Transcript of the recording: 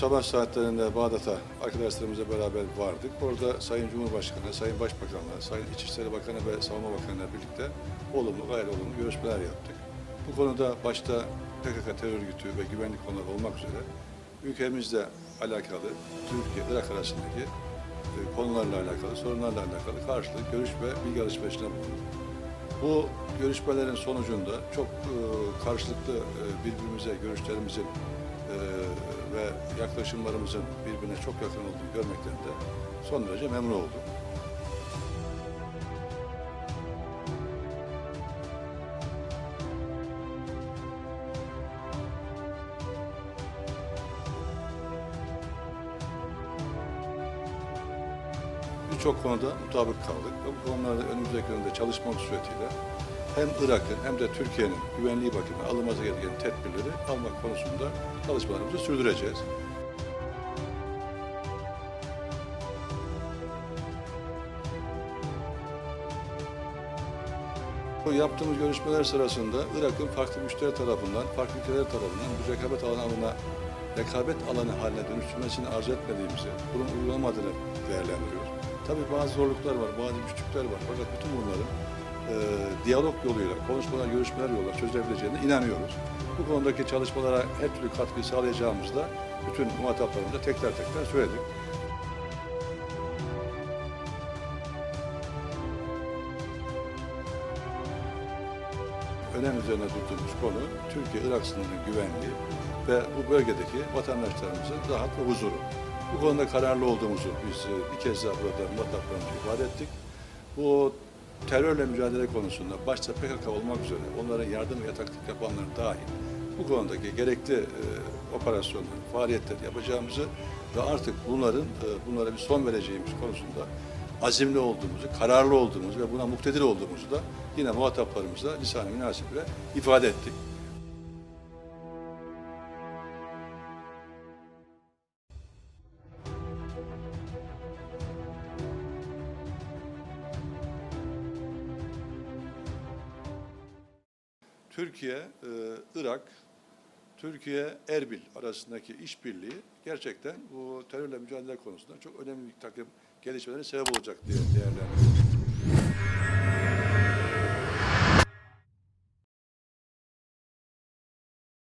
sabah saatlerinde Bağdat'a arkadaşlarımızla beraber vardık. Orada Sayın Cumhurbaşkanı, Sayın Başbakanlar, Sayın İçişleri Bakanı ve Savunma Bakanı'yla birlikte olumlu, gayet olumlu görüşmeler yaptık. Bu konuda başta PKK terör örgütü ve güvenlik konuları olmak üzere ülkemizle alakalı Türkiye-Irak arasındaki e, konularla alakalı, sorunlarla alakalı karşılıklı görüş ve bilgi alışverişine bulunduk. Bu görüşmelerin sonucunda çok e, karşılıklı e, birbirimize görüşlerimizin ve yaklaşımlarımızın birbirine çok yakın olduğunu görmekten de son derece memnun oldum. Birçok konuda mutabık kaldık bu konularda önümüzdeki dönemde çalışmamız suretiyle hem Irak'ın hem de Türkiye'nin güvenliği bakımından alınması gereken tedbirleri almak konusunda çalışmalarımızı sürdüreceğiz. Bu yaptığımız görüşmeler sırasında Irak'ın farklı müşteri tarafından, farklı ülkeler tarafından bir rekabet alanı alana, rekabet alanı haline dönüştürmesini arzu etmediğimizi, bunun uygulamadığını değerlendiriyoruz. Tabii bazı zorluklar var, bazı güçlükler var. Fakat bütün bunların diyalog yoluyla, konuşmalar, görüşmeler yoluyla çözülebileceğine inanıyoruz. Bu konudaki çalışmalara her türlü katkıyı sağlayacağımızı da bütün muhataplarımıza tekrar tekrar söyledik. önem üzerine durduğumuz konu Türkiye-Irak sınırının güvenliği ve bu bölgedeki vatandaşlarımızın rahat ve huzuru. Bu konuda kararlı olduğumuzu biz e, bir kez daha burada muhataplarımıza ifade ettik. Bu terörle mücadele konusunda başta PKK olmak üzere onlara yardım ve yataklık yapanlar dahil bu konudaki gerekli e, operasyonları, faaliyetleri yapacağımızı ve artık bunların e, bunlara bir son vereceğimiz konusunda azimli olduğumuzu, kararlı olduğumuzu ve buna muktedir olduğumuzu da yine muhataplarımıza lisan-ı münasiple ifade ettik. Türkiye, e, Irak, Türkiye, Erbil arasındaki işbirliği gerçekten bu terörle mücadele konusunda çok önemli bir takım gelişmelere sebep olacak diye değerlendiriyoruz.